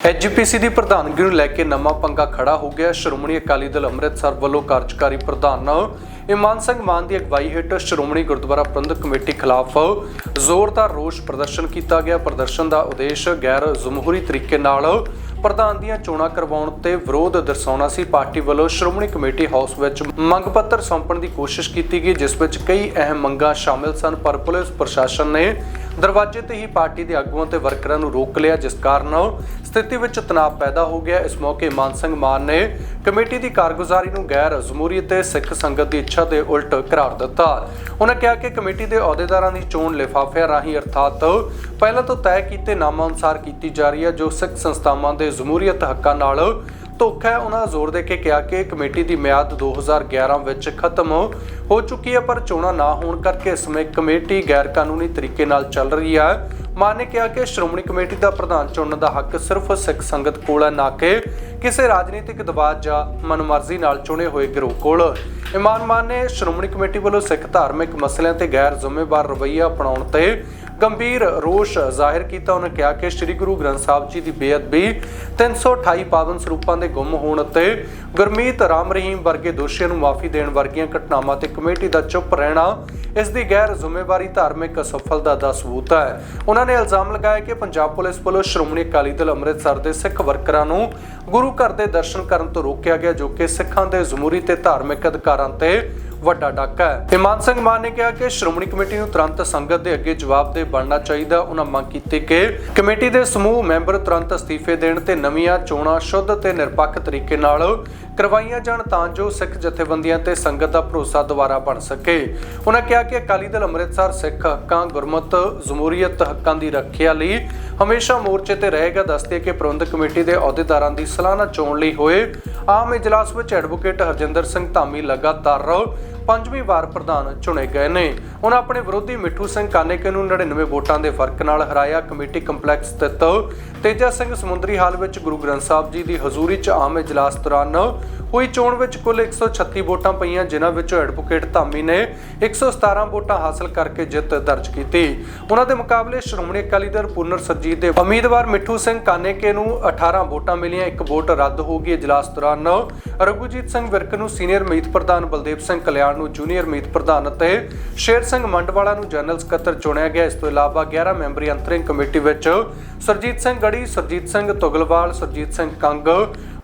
AGPC ਦੀ ਪ੍ਰਧਾਨਗੀ ਨੂੰ ਲੈ ਕੇ ਨਵਾਂ ਪੰਗਾ ਖੜਾ ਹੋ ਗਿਆ। ਸ਼੍ਰੋਮਣੀ ਅਕਾਲੀ ਦਲ ਅੰਮ੍ਰਿਤਸਰ ਵੱਲੋਂ ਕਾਰਜਕਾਰੀ ਪ੍ਰਧਾਨ ਇਮਾਨ ਸਿੰਘ ਮਾਨ ਦੀ ਅਗਵਾਈ ਹੇਠ ਸ਼੍ਰੋਮਣੀ ਗੁਰਦੁਆਰਾ ਪ੍ਰਬੰਧਕ ਕਮੇਟੀ ਖਿਲਾਫ ਜ਼ੋਰਦਾਰ ਰੋਸ ਪ੍ਰਦਰਸ਼ਨ ਕੀਤਾ ਗਿਆ। ਪ੍ਰਦਰਸ਼ਨ ਦਾ ਉਦੇਸ਼ ਗੈਰ ਜਮਹੂਰੀ ਤਰੀਕੇ ਨਾਲ ਪ੍ਰਧਾਨ ਦੀਆਂ ਚੋਣਾਂ ਕਰਵਾਉਣ ਤੇ ਵਿਰੋਧ ਦਰਸਾਉਣਾ ਸੀ। ਪਾਰਟੀ ਵੱਲੋਂ ਸ਼੍ਰੋਮਣੀ ਕਮੇਟੀ ਹਾਊਸ ਵਿੱਚ ਮੰਗ ਪੱਤਰ ਸੌਂਪਣ ਦੀ ਕੋਸ਼ਿਸ਼ ਕੀਤੀ ਗਈ, ਜਿਸ ਵਿੱਚ ਕਈ ਅਹਿਮ ਮੰਗਾਂ ਸ਼ਾਮਿਲ ਸਨ, ਪਰ ਪੁਲਿਸ ਪ੍ਰਸ਼ਾਸਨ ਨੇ ਦਰਵਾਜ਼ੇ ਤੇ ਹੀ ਪਾਰਟੀ ਦੇ ਆਗੂਆਂ ਤੇ ਵਰਕਰਾਂ ਨੂੰ ਰੋਕ ਲਿਆ, ਜਿਸ ਕਾਰਨ ਸਥਿਤੀ ਵਿੱਚ ਤਣਾਅ ਪੈਦਾ ਹੋ ਗਿਆ। ਇਸ ਮੌਕੇ ਮਾਨ ਸਿੰਘ ਮਾਨ ਨੇ ਕਮੇਟੀ ਦੀ ਕਾਰਗੁਜ਼ਾਰੀ ਨੂੰ ਗੈਰ ਜਮਹੂਰੀ ਤੇ ਸਿੱਖ ਸੰਗਤ ਦੀ ਇੱਛਾ ਦੇ ਉਲਟ ਕਰਾਰ ਦਿੱਤਾ। ਉਹਨਾਂ ਕਿਹਾ ਕਿ ਕਮੇਟੀ ਦੇ ਅਹੁਦੇਦਾਰਾਂ ਦੀ ਚੋਣ ਲਿਫਾਫਿਆਂ ਰਾਹੀਂ ਅਰਥਾਤ ਪਹਿਲਾਂ ਤੋਂ ਤੈਅ ਕੀਤੇ ਨਾਮਾਂ ਅਨੁਸਾਰ ਕੀਤੀ ਜਾ ਰਹੀ ਹੈ, ਜੋ ਸਿੱਖ ਸੰਸਥਾਵਾਂ ਦੇ ਜਮੂਰੀਅਤ ਹੱਕਾਂ ਨਾਲ ਧੋਖਾ ਹੈ। ਉਹਨਾਂ ਜ਼ੋਰ ਦੇ ਕੇ ਕਿਹਾ ਕਿ ਕਮੇਟੀ ਦੀ ਮਿਆਦ 2011 ਵਿੱਚ ਖਤਮ ਹੋ ਚੁੱਕੀ ਹੈ, ਪਰ ਚੋਣਾਂ ਨਾ ਹੋਣ ਕਰਕੇ ਇਸ ਸਮੇਂ ਕਮੇਟੀ ਗੈਰ ਕਾਨੂੰਨੀ ਤਰੀਕੇ ਨਾਲ ਚੱਲ ਰਹੀ ਹੈ। ਮਾਨ ਨੇ ਕਿਹਾ ਕਿ ਸ਼੍ਰੋਮਣੀ ਕਮੇਟੀ ਦਾ ਪ੍ਰਧਾਨ ਚੁਣਨ ਦਾ ਹੱਕ ਸਿਰਫ ਸਿੱਖ ਸੰਗਤ ਕੋਲ ਹੈ, ਨਾ ਕਿ ਕਿਸੇ ਰਾਜਨੀਤਿਕ ਦਬਾਅ ਜਾਂ ਮਨਮਰਜ਼ੀ ਨਾਲ ਚੁਣੇ ਹੋਏ ਗਿਰੋਹ ਕੋਲ। ਇਮਾਨ ਮਾਨ ਨੇ ਸ਼੍ਰੋਮਣੀ ਕਮੇਟੀ ਵੱਲੋਂ ਸਿੱਖ ਧਾਰਮਿਕ ਮਸਲਿਆਂ ਤੇ ਗੈਰ ਜ਼ਿੰਮੇਵਾਰ ਰਵੱਈਆ ਅਪਣਾਉਣ ਤੇ ਗੰਭੀਰ ਰੋਸ਼ ਜ਼ਾਹਿਰ ਕੀਤਾ। ਉਹਨਾਂ ਕਿਹਾ ਕਿ ਸ੍ਰੀ ਗੁਰੂ ਗ੍ਰੰਥ ਸਾਹਿਬ ਜੀ ਦੀ ਬੇਅਦਬੀ 328 ਪਾਵਨ ਸਰੂਪਾਂ ਦੇ ਗੁੰਮ ਹੋਣ ਅਤੇ ਗੁਰਮੀਤ ਰਾਮ ਰਹੀਮ ਵਰਗੇ ਦੋਸ਼ੀਆਂ ਨੂੰ ਮਾਫੀ ਦੇਣ ਵਰਗੀਆਂ ਘਟਨਾਵਾਂ ਤੇ ਕਮੇਟੀ ਦਾ ਚੁੱਪ ਰਹਿਣਾ ਇਸ ਦੀ ਗੈਰ ਜ਼ਿੰਮੇਵਾਰੀ ਧਾਰਮਿਕ ਅਸਫਲਤਾ ਦਾ ਸਬੂਤ ਹੈ। ਉਹਨਾਂ ਨੇ ਇਲਜ਼ਾਮ ਲਗਾਇਆ ਕਿ ਪੰਜਾਬ ਪੁਲਿਸ ਵੱਲੋਂ ਸ਼੍ਰੋਮਣੀ ਅਕਾਲੀ ਦਲ ਅੰਮ੍ਰਿਤਸਰ ਦੇ ਸਿੱਖ ਵਰਕਰਾਂ ਨੂੰ ਗੁਰੂ ਘਰ ਦੇ ਦਰਸ਼ਨ ਕਰਨ ਤੋਂ ਰੋਕਿਆ ਗਿਆ, ਜੋ ਕਿ ਸਿੱਖਾਂ ਦੇ ਜਮਹੂਰੀ ਤੇ ਧਾਰਮਿਕ ਅਧਿਕਾਰਾਂ ਤੇ ਵੱਡਾ ਡਾਕਾ ਹੈ। ਇਮਾਨ ਸਿੰਘ ਮਾਨ ਨੇ ਕਿਹਾ ਕਿ ਸ਼੍ਰੋਮਣੀ ਕਮੇਟੀ ਨੂੰ ਤੁਰੰਤ ਸੰਗਤ ਦੇ ਅੱਗੇ ਜਵਾਬਦੇਹ ਬਣਨਾ ਚਾਹੀਦਾ ਉਹਨਾਂ ਮੰਗ ਕੀਤੀ ਕਿ ਕਮੇਟੀ ਦੇ ਸਮੂਹ ਮੈਂਬਰ ਤੁਰੰਤ ਅਸਤੀਫੇ ਦੇਣ ਤੇ ਨਵੀਆਂ ਚੋਣਾਂ ਸ਼ੁੱਧ ਤੇ ਨਿਰਪੱਖ ਤਰੀਕੇ ਨਾਲ ਕਰਵਾਈਆਂ ਜਾਣ ਤਾਂ ਜੋ ਸਿੱਖ ਜਥੇਬੰਦੀਆਂ ਤੇ ਸੰਗਤ ਦਾ ਭਰੋਸਾ ਦੁਬਾਰਾ ਬਣ ਸਕੇ। ਉਹਨਾਂ ਕਿਹਾ ਕਿ ਅਕਾਲੀ ਦਲ ਅੰਮ੍ਰਿਤਸਰ, ਸਿੱਖ ਹੱਕਾਂ, ਗੁਰਮਤ, ਜਮਹੂਰੀਅਤ ਹੱਕਾਂ ਦੀ ਰੱਖਿਆ ਲਈ ਹਮੇਸ਼ਾ ਮੋਰਚੇ ਤੇ ਰਹੇਗਾ। ਦੱਸਦੇ ਕਿ ਪ੍ਰਬੰਧਕ ਕਮੇਟੀ ਦੇ ਅਹੁਦੇਦਾਰਾਂ ਦੀ ਸਾਲਾਨਾ ਚੋਣ ਲਈ ਹੋਏ ਆਮ ਇਜਲਾਸ ਵਿੱਚ ਐਡਵੋਕੇਟ ਹਰਜਿੰਦਰ ਸਿੰਘ ਧਾਮੀ ਲਗਾਤਾਰ ਪੰਜਵੀਂ ਵਾਰ ਪ੍ਰਧਾਨ ਚੁਣੇ ਗਏ ਨੇ। ਉਹਨਾਂ ਆਪਣੇ ਵਿਰੋਧੀ ਮਿੱਠੂ ਸਿੰਘ ਕਾਨੇਕੇ ਨੂੰ 99 ਵੋਟਾਂ ਦੇ ਫ਼ਰਕ ਨਾਲ ਹਰਾਇਆ ਕਮੇਟੀ ਕੰਪਲੈਕਸ ਸਥਿਤ ਤੇਜਾ ਸਿੰਘ ਸਮੁੰਦਰੀ ਹਾਲ ਵਿੱਚ ਗੁਰੂ ਗ੍ਰੰਥ ਸਾਹਿਬ ਜੀ ਦੀ ਹਜ਼ੂਰੀ 'ਚ ਆਮ ਇਜਲਾਸ ਦੌਰਾਨ ਹੋਈ ਚੋਣ ਵਿੱਚ ਕੁੱਲ 136 ਵੋਟਾਂ ਪਈਆਂ, ਜਿਨ੍ਹਾਂ ਵਿੱਚੋਂ ਐਡਵੋਕੇਟ ਧਾਮੀ ਨੇ 117 ਵੋਟਾਂ ਹਾਸਲ ਕਰਕੇ ਜਿੱਤ ਦਰਜ ਕੀਤੀ। ਉਹਨਾਂ ਦੇ ਮੁਕਾਬਲੇ ਸ਼੍ਰੋਮਣੀ ਅਕਾਲੀ ਦਲ ਪੁਨਰ ਸਰਜੀਤ ਦੇ ਉਮੀਦਵਾਰ ਮਿੱਠੂ ਸਿੰਘ ਕਾਨੇਕੇ ਨੂੰ 18 ਵੋਟਾਂ ਮਿਲੀਆਂ, ਇੱਕ ਵੋਟ ਰੱਦ ਹੋ ਗਈ। ਇਜਲਾਸ ਦੌਰਾਨ ਰਘੂਜੀਤ ਸਿੰਘ ਵਿਰਕ ਨੂੰ ਸੀਨੀਅਰ ਮੀਤ ਪ੍ਰਧਾਨ ਬਲਦੇਵ ਸਿੰਘ ਕਲਿਆਣ ਨੂੰ ਜੂਨੀਅਰ ਮੀਤ ਪ੍ਰਧਾਨ ਅਤੇ ਸ਼ੇਰ ਸਿੰਘ ਮੰਡਵਾਲਾ ਨੂੰ ਜਨਰਲ ਸਕੱਤਰ ਚੁਣਿਆ ਗਿਆ। ਇਸ ਤੋਂ ਇਲਾਵਾ 11 ਮੈਂਬਰੀ ਅੰਤਰਿੰਗ ਕਮੇਟੀ ਵਿੱਚ ਸਰਜੀਤ ਸਿੰਘ ਗੜੀ, ਸਰਜੀਤ ਸਿੰਘ ਤੁਗਲਵਾਲ, ਸਰਜੀਤ ਸਿੰਘ ਕੰਗ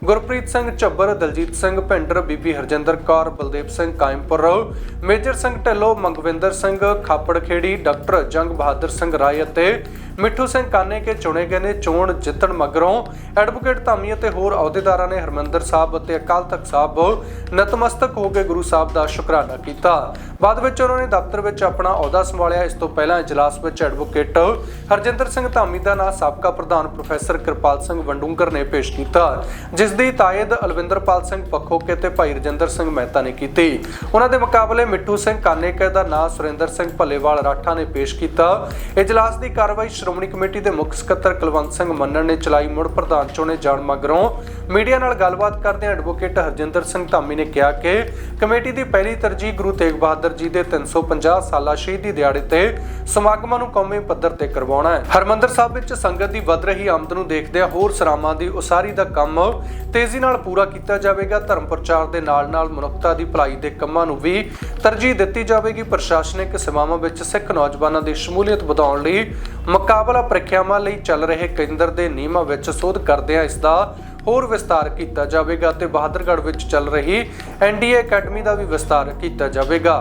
ਗੁਰਪ੍ਰੀਤ ਸਿੰਘ ਝੱਬਰ, ਦਲਜੀਤ ਸਿੰਘ ਭਿੰਡਰ, ਬੀਬੀ ਹਰਜਿੰਦਰ ਕੌਰ, ਬਲਦੇਵ ਸਿੰਘ ਕਾਇਮਪੁਰ ਮੇਜਰ ਸਿੰਘ ਢਿੱਲੋਂ, ਮੰਗਵਿੰਦਰ ਸਿੰਘ ਖਾਪੜ ਡਾਕਟਰ ਜੰਗ ਬਹਾਦਰ ਸਿੰਘ ਰਾਏ ਅਤੇ ਮਿੱਠੂ ਸਿੰਘ ਕਾਨੇ ਕੇ ਚੁਣੇ ਗਏ ਨੇ ਚੋਣ ਜਿੱਤਣ ਮਗਰੋਂ। ਐਡਵੋਕੇਟ ਧਾਮੀ ਅਤੇ ਹੋਰ ਅਹੁਦੇਦਾਰਾਂ ਨੇ ਹਰਮੰਦਰ ਸਾਹਿਬ ਅਤੇ ਅਕਾਲ ਤਖਤ ਸਾਹਿਬ ਨਤਮਸਤਕ ਹੋ ਕੇ ਗੁਰੂ ਸਾਹਿਬ ਦਾ ਸ਼ੁਕਰਾਨਾ ਕੀਤਾ। ਬਾਅਦ ਵਿੱਚ ਉਹਨਾਂ ਨੇ ਦਫ਼ਤਰ ਵਿੱਚ ਆਪਣਾ ਅਹੁਦਾ ਸੰਭਾਲਿਆ। ਇਸ ਤੋਂ ਪਹਿਲਾਂ ਇਜਲਾਸ ਵਿੱਚ ਐਡਵੋਕੇਟ ਹਰਜਿੰਦਰ ਸਿੰਘ ਧਾਮੀ ਦਾ ਨਾਂ ਸਾਬਕਾ ਪ੍ਰਧਾਨ ਪ੍ਰੋਫੈਸਰ ਕਿਰਪਾਲ ਸਿੰਘ ਵੰਡੂੰਗਰ ਨੇ ਪੇਸ਼ ਕੀਤਾ, ਜਿਸ ਦੀ ਤਾਇਦ ਅਲਵਿੰਦਰਪਾਲ ਸਿੰਘ ਪੱਖੋਕੇ ਤੇ ਭਾਈ ਰਜਿੰਦਰ ਸਿੰਘ ਮਹਿਤਾ ਨੇ ਕੀਤੀ। ਉਹਨਾਂ ਦੇ ਮੁਕਾਬਲੇ ਮਿੱਠੂ ਸਿੰਘ ਕਾਨੇਕੇ ਦਾ ਨਾਂ ਸੁਰਿੰਦਰ ਸਿੰਘ ਭੱਲੇਵਾਲ ਰਾਠਾ ਨੇ ਪੇਸ਼ ਕੀਤਾ। ਇਜਲਾਸ ਦੀ ਕਾਰਵਾਈ ਸ਼੍ਰੋਮਣੀ ਕਮੇਟੀ ਦੇ ਮੁੱਖ ਸਕੱਤਰ ਕੁਲਵੰਤ ਸਿੰਘ ਮੰਨਣ ਨੇ ਚਲਾਈ। ਮੁੜ ਪ੍ਰਧਾਨ ਚੁਣੇ ਜਾਣ ਮਗਰੋਂ ਮੀਡੀਆ ਨਾਲ ਗੱਲਬਾਤ ਕਰਦਿਆਂ ਐਡਵੋਕੇਟ ਹਰਜਿੰਦਰ ਸਿੰਘ ਧਾਮੀ ਨੇ ਕਿਹਾ ਕਿ ਕਮੇਟੀ ਦੀ ਪਹਿਲੀ ਤਰਜੀਹ ਗੁਰੂ ਤੇਗ ਬਹਾਦਰ ਜੀ ਦੇ 350 ਸਾਲਾ ਸ਼ਹੀਦੀ ਦਿਹਾੜੇ ਤੇ ਸਮਾਗਮਾਂ ਨੂੰ ਕੌਮੀ ਪੱਧਰ ਤੇ ਕਰਵਾਉਣਾ ਹੈ। ਹਰਮੰਦਰ ਸਾਹਿਬ ਵਿੱਚ ਸੰਗਤ ਦੀ ਵੱਧ ਰਹੀ ਆਮਦ ਨੂੰ ਦੇਖਦਿਆਂ ਹੋਰ ਸਰਾਵਾਂ ਦੀ ਉਸਾਰੀ ਦਾ ਕੰਮ ਤੇਜ਼ੀ ਨਾਲ ਪੂਰਾ ਕੀਤਾ ਜਾਵੇਗਾ। ਧਰਮ ਪ੍ਰਚਾਰ ਦੇ ਨਾਲ-ਨਾਲ ਮਨੁੱਖਤਾ ਦੀ ਭਲਾਈ ਦੇ ਕੰਮਾਂ ਨੂੰ ਵੀ ਤਰਜੀਹ ਦਿੱਤੀ ਜਾਵੇਗੀ। ਪ੍ਰਸ਼ਾਸਨਿਕ ਸੇਵਾਵਾਂ ਵਿੱਚ ਸਿੱਖ ਨੌਜਵਾਨਾਂ ਦੀ ਸ਼ਮੂਲੀਅਤ ਵਧਾਉਣ ਲਈ ਮੁਕਾਬਲਾ ਪ੍ਰੀਖਿਆਵਾਂ ਲਈ ਚੱਲ ਰਹੇ ਕੇਂਦਰ ਦੇ ਨਿਯਮਾਂ ਵਿੱਚ ਸੋਧ ਕਰਦਿਆਂ ਇਸ ਦਾ ਹੋਰ ਵਿਸਤਾਰ ਕੀਤਾ ਜਾਵੇਗਾ ਤੇ ਬਹਾਦਰਗੜ੍ਹ ਵਿੱਚ ਚੱਲ ਰਹੀ ਐਨਡੀਏ ਅਕੈਡਮੀ ਦਾ ਵੀ ਵਿਸਤਾਰ ਕੀਤਾ ਜਾਵੇਗਾ।